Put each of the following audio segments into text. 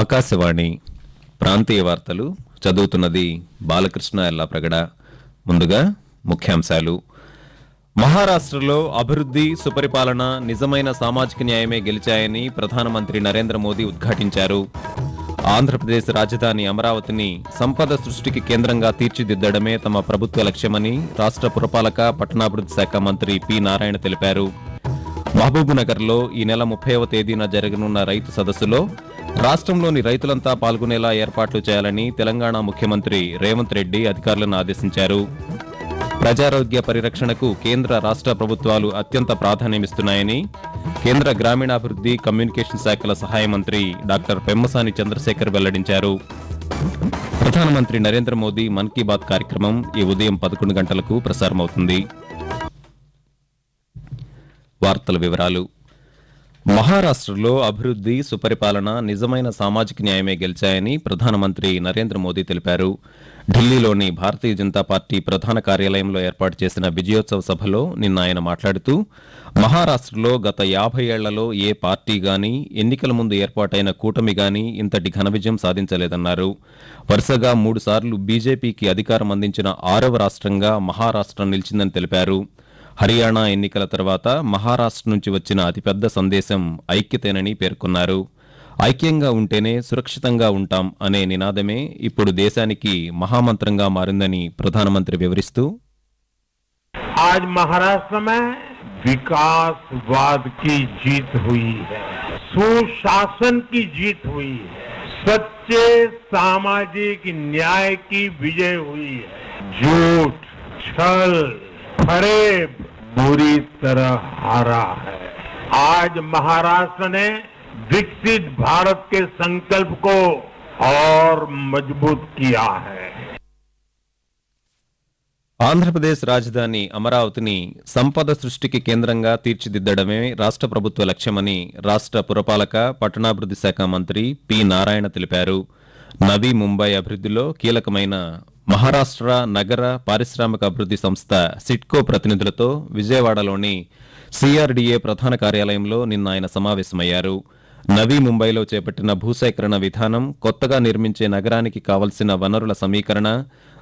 ఆకాశవాణి ప్రాంతీయ వార్తలు చదువుతున్నది బాలకృష్ణ ఎల్లా ప్రగడ. ముందుగా ముఖ్యాంశాలు. మహారాష్ట్రలో అభివృద్ధి సుపరిపాలన నిజమైన సామాజిక న్యాయమే గెలిచాయని ప్రధానమంత్రి నరేంద్ర మోదీ ఉద్ఘాటించారు. ఆంధ్రప్రదేశ్ రాజధాని అమరావతిని సంపద సృష్టికి కేంద్రంగా తీర్చిదిద్దడమే తమ ప్రభుత్వ లక్ష్యమని రాష్ట్ర పురపాలక పట్టణాభివృద్ధి శాఖ మంత్రి పి. నారాయణ తెలిపారు. మహబూబ్నగర్లో ఈ నెల ముప్పైవ తేదీన జరగనున్న రైతు సదస్సులో రాష్ట్రంలోని రైతులంతా పాల్గొనేలా ఏర్పాట్లు చేయాలని తెలంగాణ ముఖ్యమంత్రి రేవంత్ రెడ్డి అధికారులను ఆదేశించారు. ప్రజారోగ్య పరిరక్షణకు కేంద్ర రాష్ట్ర ప్రభుత్వాలు అత్యంత ప్రాధాన్యమిస్తున్నాయని కేంద్ర గ్రామీణాభివృద్ధి కమ్యూనికేషన్ శాఖల సహాయ మంత్రి డాక్టర్ పెమ్మసాని చంద్రశేఖర్ వెల్లడించారు. ప్రధానమంత్రి నరేంద్ర మోదీ మన్ కీ బాత్ కార్యక్రమం ఈ ఉదయం పదకొండు గంటలకు ప్రసారమవుతుంది. వార్తల వివరాలు మహారాష్ట్రలో అభివృద్ధి సుపరిపాలన నిజమైన సామాజిక న్యాయమే గెలిచాయని ప్రధానమంత్రి నరేంద్ర మోదీ తెలిపారు. ఢిల్లీలోని భారతీయ జనతా పార్టీ ప్రధాన కార్యాలయంలో ఏర్పాటు చేసిన విజయోత్సవ సభలో నిన్న ఆయన మాట్లాడుతూ మహారాష్ట్రలో గత యాభై ఏళ్ళలో ఏ పార్టీ గాని ఎన్నికల ముందు ఏర్పాటైన కూటమి గాని ఇంతటి ఘన విజయం సాధించలేదన్నారు. వరుసగా మూడుసార్లు బీజేపీకి అధికారం అందించిన ఆరవ రాష్ట్రంగా మహారాష్ట్ర నిలిచిందని తెలిపారు. హర్యానా ఎన్నికల తర్వాత మహారాష్ట్ర నుంచి వచ్చిన అతిపెద్ద సందేశం ఐక్యతేనని పేర్కొన్నారు ఐక్యంగా ఉంటేనే సురక్షితంగా ఉంటాం అనే నినాదమే ఇప్పుడు దేశానికి మహామంత్రంగా మారిందని ప్రధానమంత్రి వివరిస్తూ आज महाराष्ट्र में विकासवाद की जीत हुई है सुशासन की जीत हुई है सच्चे सामाजिक न्याय की विजय हुई है झूठ छल फरेब बुरी तरह हारा है आज महाराष्ट्र ने विकसित भारत के संकल्प को और मजबूत किया है ఆంధ్రప్రదేశ్ రాజధాని అమరావతిని సంపద సృష్టికి కేంద్రంగా తీర్చిదిద్దడమే రాష్ట్ర ప్రభుత్వ లక్ష్యమని రాష్ట్ర పురపాలక పట్టణాభివృద్ధి శాఖ మంత్రి పి నారాయణ తెలిపారు నవీ ముంబై అభివృద్ధిలో కీలకమైన మహారాష్ట్ర నగర పారిశ్రామిక అభివృద్ధి సంస్థ సిట్కో ప్రతినిధులతో విజయవాడలోని సిఆర్డీఏ ప్రధాన కార్యాలయంలో నిన్న ఆయన సమావేశమయ్యారు. నవీ ముంబైలో చేపట్టిన భూసేకరణ విధానం కొత్తగా నిర్మించే నగరానికి కావలసిన వనరుల సమీకరణ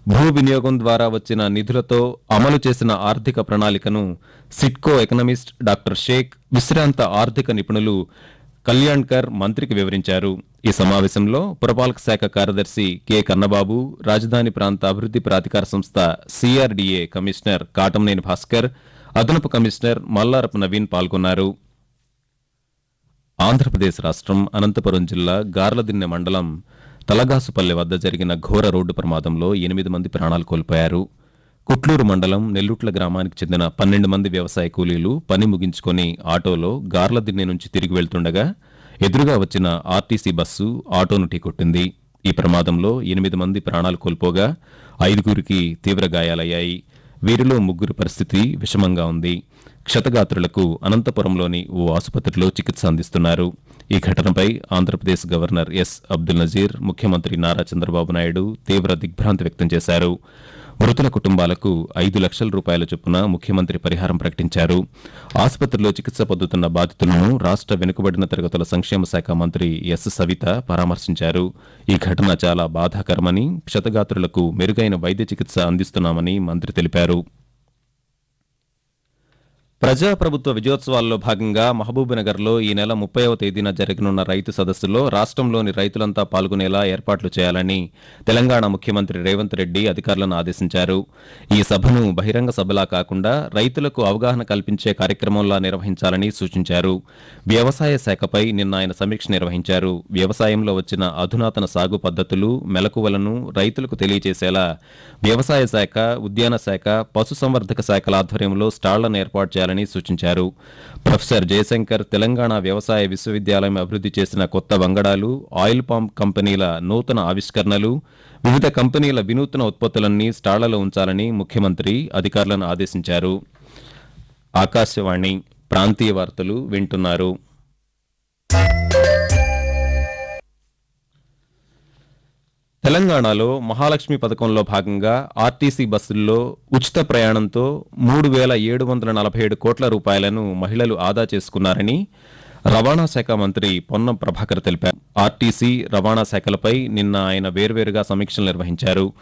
భూ వినియోగం ద్వారా వచ్చిన నిధులతో అమలు చేసిన ఆర్థిక ప్రణాళికను సిట్కో ఎకనమిస్ట్ డాక్టర్ షేక్ విశ్రాంత ఆర్థిక నిపుణులు కళ్యాణ్కర్ మంత్రికి వివరించారు. ఈ సమావేశంలో పురపాలక శాఖ కార్యదర్శి కె కన్నబాబు రాజధాని ప్రాంత అభివృద్ధి ప్రాధికార సంస్థ సిఆర్డీఏ కమిషనర్ కాటంనేని భాస్కర్ అదనపు కమిషనర్ మల్లారపు నవీన్ పాల్గొన్నారు. ఆంధ్రప్రదేశ్ రాష్ట్రం అనంతపురం జిల్లా గార్లదిన్నె మండలం తలగాసుపల్లె వద్ద జరిగిన ఘోర రోడ్డు ప్రమాదంలో ఎనిమిది మంది ప్రాణాలు కోల్పోయారు. కుట్లూరు మండలం నెల్లుట్ల గ్రామానికి చెందిన పన్నెండు మంది వ్యవసాయ కూలీలు పని ముగించుకొని ఆటోలో గార్లదిన్నె నుంచి తిరిగి వెళ్తుండగా ఎదురుగా వచ్చిన ఆర్టీసీ బస్సు ఆటోను ఢీకొట్టింది. ఈ ప్రమాదంలో ఎనిమిది మంది ప్రాణాలు కోల్పోగా ఐదుగురికి తీవ్ర గాయాలయ్యాయి. వీరిలో ముగ్గురు పరిస్థితి విషమంగా ఉంది. క్షతగాత్రులకు అనంతపురంలోని ఓ ఆసుపత్రిలో చికిత్స అందిస్తున్నారు. ఈ ఘటనపై ఆంధ్రప్రదేశ్ గవర్నర్ ఎస్ అబ్దుల్ నజీర్ ముఖ్యమంత్రి నారా చంద్రబాబు నాయుడు తీవ్ర దిగ్భ్రాంతి వ్యక్తం చేశారు. మృతుల కుటుంబాలకు ఐదు లక్షల రూపాయల చొప్పున ముఖ్యమంత్రి పరిహారం ప్రకటించారు. ఆసుపత్రిలో చికిత్స పొందుతున్న బాధితులను రాష్ట్ర వెనుకబడిన తరగతుల సంక్షేమ శాఖ మంత్రి ఎస్ సవిత పరామర్శించారు. ఈ ఘటన చాలా బాధాకరమని క్షతగాత్రులకు మెరుగైన వైద్య చికిత్స అందిస్తున్నామని మంత్రి తెలిపారు. ప్రజాప్రభుత్వ విజయోత్సవాల్లో భాగంగా మహబూబ్నగర్లో ఈ నెల ముప్పైవ తేదీన జరగనున్న రైతు సదస్సులో రాష్ట్రంలోని రైతులంతా పాల్గొనేలా ఏర్పాట్లు చేయాలని తెలంగాణ ముఖ్యమంత్రి రేవంత్ రెడ్డి అధికారులను ఆదేశించారు. ఈ సభను బహిరంగ సభలా కాకుండా రైతులకు అవగాహన కల్పించే కార్యక్రమంలా నిర్వహించాలని సూచించారు. వ్యవసాయ శాఖపై నిన్న ఆయన సమీక్ష నిర్వహించారు. వ్యవసాయంలో వచ్చిన అధునాతన సాగు పద్ధతులు మెలకువలను రైతులకు తెలియజేసేలా వ్యవసాయ శాఖ ఉద్యాన శాఖ పశుసంవర్ధక శాఖల ఆధ్వర్యంలో స్టాళ్ళను ఏర్పాటు చేయాలని సూచించారు. ప్రొఫెసర్ జయశంకర్ తెలంగాణ వ్యవసాయ విశ్వవిద్యాలయం అభివృద్ధి చేసిన కొత్త వంగడాలు ఆయిల్ పామ్ కంపెనీల నూతన ఆవిష్కరణలు వివిధ కంపెనీల వినూత్న ఉత్పత్తులన్నీ స్టాళ్ళలో ఉంచాలని ముఖ్యమంత్రి అధికారులను ఆదేశించారు. ఆకాశవాణి ప్రాంతీయ వార్తలు వింటున్నారు. తెలంగాణలో మహాలక్ష్మి పథకంలో భాగంగా ఆర్టీసీ బస్సుల్లో ఉచిత ప్రయాణంతో మూడు వేల ఏడు వందల నలభై ఏడు కోట్ల రూపాయలను మహిళలు ఆదా చేసుకున్నారని రవాణా శాఖ మంత్రి పొన్నం ప్రభాకర్ తెలిపారు. ఆర్టీసీ రవాణా శాఖలపై నిన్న ఆయన వేర్వేరుగా సమీక్షలు నిర్వహించారు.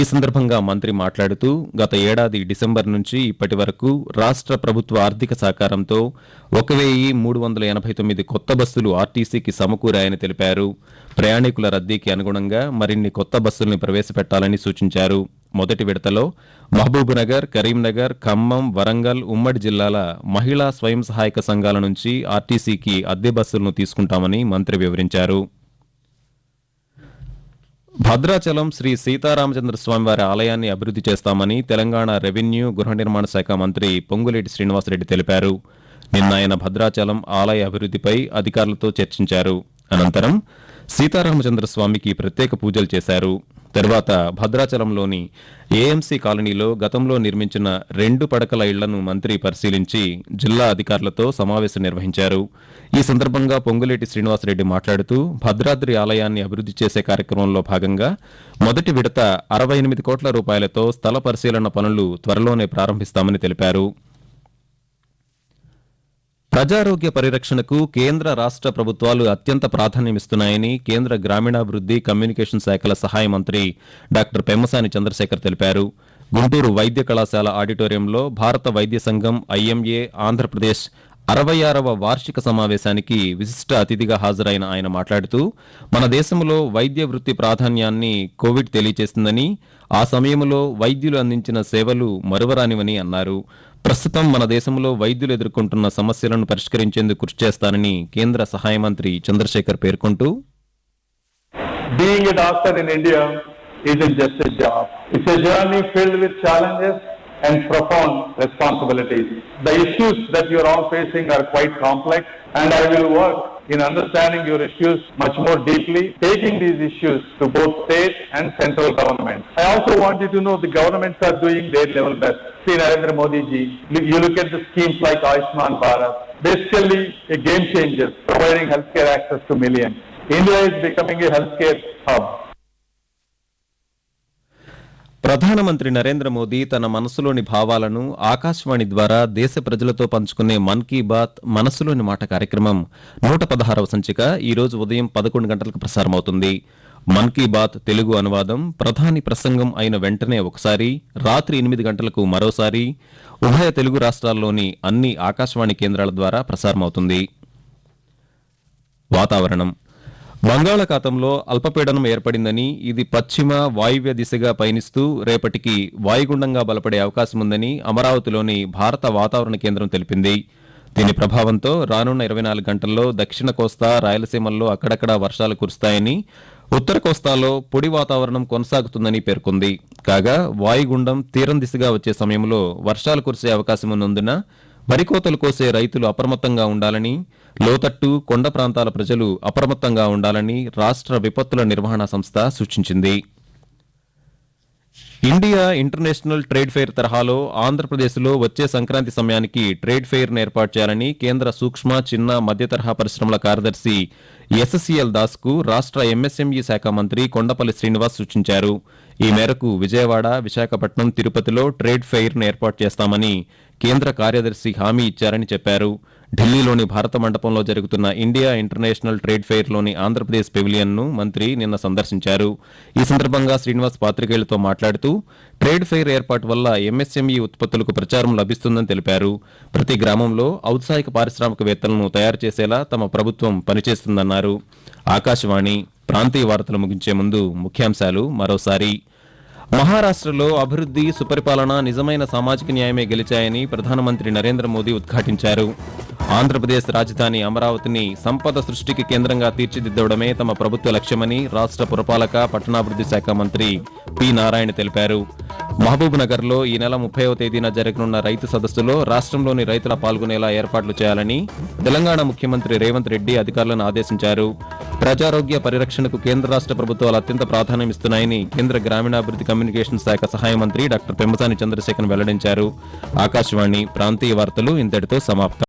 ఈ సందర్భంగా మంత్రి మాట్లాడుతూ గత ఏడాది డిసెంబర్ నుంచి ఇప్పటి వరకు రాష్ట్ర ప్రభుత్వ ఆర్థిక సహకారంతో ఒక వెయ్యి మూడు వందల ఎనభై తొమ్మిది కొత్త బస్సులు ఆర్టీసీకి సమకూరాయని తెలిపారు. ప్రయాణికుల రద్దీకి అనుగుణంగా మరిన్ని కొత్త బస్సుల్ని ప్రవేశపెట్టాలని సూచించారు. మొదటి విడతలో మహబూబ్నగర్ కరీంనగర్ ఖమ్మం వరంగల్ ఉమ్మడి జిల్లాల మహిళా స్వయం సహాయక సంఘాల నుంచి ఆర్టీసీకి అద్దె బస్సులను తీసుకుంటామని మంత్రి వివరించారు. భద్రాచలం శ్రీ సీతారామచంద్ర స్వామివారి ఆలయాన్ని అభివృద్ధి చేస్తామని తెలంగాణ రెవెన్యూ గృహ నిర్మాణ శాఖ మంత్రి పొంగులేటి శ్రీనివాసరెడ్డి తెలిపారు. నిన్న ఆయన భద్రాచలం ఆలయ అభివృద్ధిపై అధికారులతో చర్చించారు. అనంతరం సీతారామచంద్ర స్వామికి ప్రత్యేక పూజలు చేశారు. తర్వాత భద్రాచలంలోని ఏఎంసీ కాలనీలో గతంలో నిర్మించిన రెండు పడకల ఇళ్ళను మంత్రి పరిశీలించి జిల్లా అధికారులతో సమావేశం నిర్వహించారు. ఈ సందర్భంగా పొంగులేటి శ్రీనివాసరెడ్డి మాట్లాడుతూ భద్రాద్రి ఆలయాన్ని అభివృద్ధి చేసే కార్యక్రమంలో భాగంగా మొదటి విడత అరవై ఎనిమిది కోట్ల రూపాయలతో స్థల పరిశీలన పనులు త్వరలోనే ప్రారంభిస్తామని తెలిపారు. ప్రజారోగ్య పరిరక్షణకు కేంద్ర రాష్ట్ర ప్రభుత్వాలు అత్యంత ప్రాధాన్యమిస్తున్నాయని కేంద్ర గ్రామీణాభివృద్ధి కమ్యూనికేషన్ శాఖల సహాయ మంత్రి డాక్టర్ పెమ్మసాని చంద్రశేఖర్ తెలిపారు. గుంటూరు వైద్య కళాశాల ఆడిటోరియంలో భారత వైద్య సంఘం ఐఎంఏ ఆంధ్రప్రదేశ్ అరవై ఆరవ వార్షిక సమావేశానికి విశిష్ట అతిథిగా హాజరైన ఆయన మాట్లాడుతూ మన దేశంలో వైద్య వృత్తి ప్రాధాన్యాన్ని కోవిడ్ తెలియజేసిందని ఆ సమయంలో వైద్యులు అందించిన సేవలు మరువరానివని అన్నారు. ప్రస్తుతం మన దేశంలో వైద్యులు ఎదుర్కొంటున్న సమస్యలను పరిష్కరించేందుకు కృషి చేస్తానని కేంద్ర సహాయ మంత్రి చంద్రశేఖర్ పేర్కొంటూ being a doctor in India isn't just a job. It's a journey filled with challenges and profound responsibilities. The issues that you're all facing are quite complex and I will work in understanding your issues much more deeply, taking these issues to both state and central government. I also want you to know the governments are doing their level best. See Narendra Modi ji, you look at the schemes like Ayushman Bharat, basically a game changer, providing healthcare access to millions. India is becoming a healthcare hub. ప్రధానమంత్రి నరేంద్ర మోదీ తన మనసులోని భావాలను ఆకాశవాణి ద్వారా దేశ ప్రజలతో పంచుకునే మన్ కీ బాత్ మనసులోని మాట కార్యక్రమం నూట పదహారవ సంచిక ఈరోజు ఉదయం పదకొండు గంటలకు ప్రసారమవుతుంది. మన్ కీ బాత్ తెలుగు అనువాదం ప్రధాని ప్రసంగం అయిన వెంటనే ఒకసారి రాత్రి ఎనిమిది గంటలకు మరోసారి ఉభయ తెలుగు రాష్ట్రాల్లోని అన్ని ఆకాశవాణి కేంద్రాల ద్వారా ప్రసారమవుతుంది. వాతావరణం బంగాళాఖాతంలో అల్పపీడనం ఏర్పడిందని ఇది పశ్చిమ వాయువ్య దిశగా పయనిస్తూ రేపటికి వాయుగుండంగా బలపడే అవకాశం ఉందని అమరావతిలోని భారత వాతావరణ కేంద్రం తెలిపింది. దీని ప్రభావంతో రానున్న ఇరవై నాలుగు గంటల్లో దక్షిణ కోస్తా రాయలసీమల్లో అక్కడక్కడా వర్షాలు కురుస్తాయని ఉత్తర కోస్తాలో పొడి వాతావరణం కొనసాగుతుందని పేర్కొంది. కాగా వాయుగుండం తీరం దిశగా వచ్చే సమయంలో వర్షాలు కురిసే అవకాశం ఉన్నందున వరికోతలు కోసే రైతులు అప్రమత్తంగా ఉండాలని లోతట్టు కొండ ప్రాంతాల ప్రజలు అప్రమత్తంగా ఉండాలని రాష్ట్ర విపత్తుల నిర్వహణ సంస్థ సూచించింది. ఇండియా ఇంటర్నేషనల్ ట్రేడ్ ఫెయిర్ తరహాలో ఆంధ్రప్రదేశ్లో వచ్చే సంక్రాంతి సమయానికి ట్రేడ్ ఫెయిర్ ఏర్పాటు చేయాలని కేంద్ర సూక్ష్మ చిన్న మధ్య తరహా పరిశ్రమల కార్యదర్శి ఎస్ఎస్సీఎల్ దాస్కు రాష్ట్ర ఎంఎస్ఎంఈ శాఖ మంత్రి కొండపల్లి శ్రీనివాస్ సూచించారు. ఈ మేరకు విజయవాడ విశాఖపట్నం తిరుపతిలో ట్రేడ్ ఫెయిర్ ఏర్పాటు చేస్తామని కేంద్ర కార్యదర్శి హామీ ఇచ్చారని చెప్పారు. ఢిల్లీలోని భారత మండపంలో జరుగుతున్న ఇండియా ఇంటర్నేషనల్ ట్రేడ్ ఫెయిర్లోని ఆంధ్రప్రదేశ్ పెవిలియన్ను మంత్రి నిన్న సందర్శించారు. ఈ సందర్భంగా శ్రీనివాస్ పాత్రికేయులతో మాట్లాడుతూ ట్రేడ్ ఫెయిర్ ఏర్పాటు వల్ల ఎంఎస్ఎంఈ ఉత్పత్తులకు ప్రచారం లభిస్తుందని తెలిపారు. ప్రతి గ్రామంలో ఔత్సాహిక పారిశ్రామికవేత్తలను తయారు చేసేలా తమ ప్రభుత్వం పనిచేస్తుందన్నారు. ఆకాశవాణి ప్రాంతీయ వార్తలు ముగించే ముందు ముఖ్యాంశాలు మరోసారి. మహారాష్ట్రలో అభివృద్ధి సుపరిపాలన నిజమైన సామాజిక న్యాయమే గెలిచాయని ప్రధానమంత్రి నరేంద్ర మోదీ ఉద్ఘాటించారు. ఆంధ్రప్రదేశ్ రాజధాని అమరావతిని సంపద సృష్టికి కేంద్రంగా తీర్చిదిద్దడమే తమ ప్రభుత్వ లక్ష్యమని రాష్ట్ర పురపాలక పట్టణాభివృద్ధి శాఖ మంత్రి పి. నారాయణ తెలిపారు. మహబూబ్ నగర్లో ఈ నెల ముప్పైవ తేదీన జరగనున్న రైతు సదస్సులో రాష్ట్రంలోని రైతుల పాల్గొనేలా ఏర్పాట్లు చేయాలని తెలంగాణ ముఖ్యమంత్రి రేవంత్ రెడ్డి అధికారులను ఆదేశించారు. ప్రజారోగ్య పరిరక్షణకు కేంద్ర రాష్ట్ర ప్రభుత్వాలు అత్యంత ప్రాధాన్యమిస్తున్నాయని కేంద్ర గ్రామీణాభివృద్ధి కమ్యూనికేషన్ శాఖ సహాయ మంత్రి డాక్టర్ పెమ్మసాని చంద్రశేఖర్ వెల్లడించారు. ఆకాశవాణి ప్రాంతీయ వార్తలు ఇంతటితో సమాప్తం.